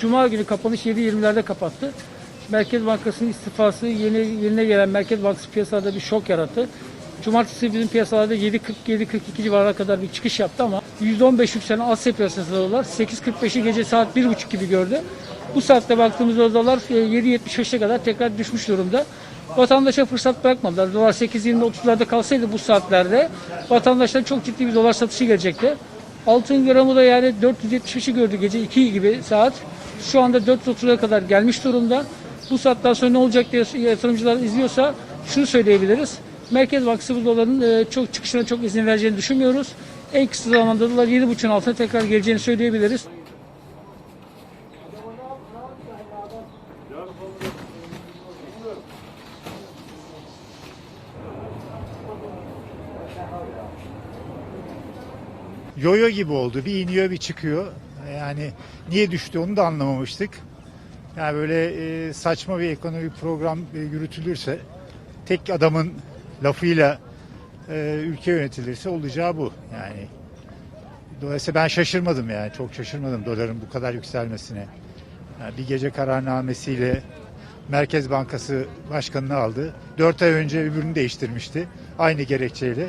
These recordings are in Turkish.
Cuma günü kapanış 7.20'lerde kapattı. Merkez Bankası'nın istifası yeni yerine gelen Merkez Bankası piyasalarda bir şok yarattı. Cumartesi bizim piyasalarda 7.47-42 civarına kadar bir çıkış yaptı ama %15 yükselen Asya piyasasında dolar 8.45'i gece saat 1.30 gibi gördü. Bu saatte baktığımızda dolar e, 7.75'e kadar tekrar düşmüş durumda. Vatandaşa fırsat bırakmadılar. Dolar 8.20-30'larda kalsaydı bu saatlerde vatandaşlar çok ciddi bir dolar satışı gelecekti. Altın gramı da yani 475'i gördü gece 2 gibi saat. Şu anda 430'a kadar gelmiş durumda. Bu saatten sonra ne olacak diye yatırımcılar izliyorsa şunu söyleyebiliriz. Merkez Bankası bu doların e, çok çıkışına çok izin vereceğini düşünmüyoruz. En kısa zamanda dolar 7.5'un altına tekrar geleceğini söyleyebiliriz. Yoyo gibi oldu. Bir iniyor bir çıkıyor. Yani niye düştü onu da anlamamıştık. Yani böyle e, saçma bir ekonomi program e, yürütülürse tek adamın lafıyla e, ülke yönetilirse olacağı bu. Yani dolayısıyla ben şaşırmadım yani çok şaşırmadım doların bu kadar yükselmesine. Yani bir gece kararnamesiyle Merkez Bankası başkanını aldı. Dört ay önce öbürünü değiştirmişti. Aynı gerekçeyle.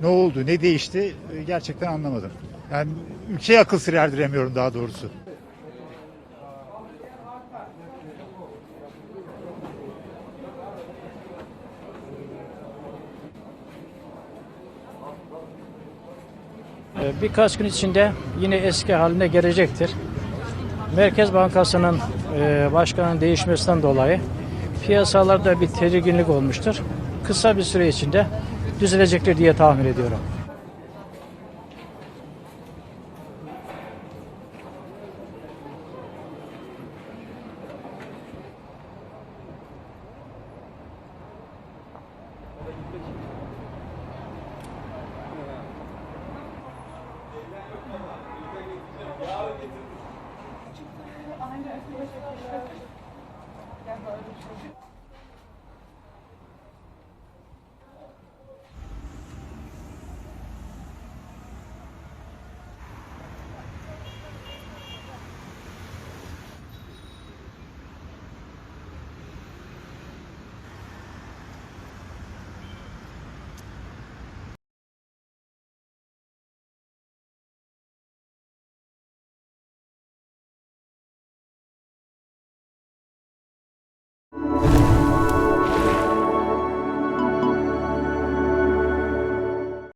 Ne oldu, ne değişti e, gerçekten anlamadım. Yani ülkeye akıl sır erdiremiyorum daha doğrusu. Ee, Birkaç gün içinde yine eski haline gelecektir. Merkez Bankası'nın e, başkanın değişmesinden dolayı piyasalarda bir tedirginlik olmuştur. Kısa bir süre içinde düzelecektir diye tahmin ediyorum. Thank you.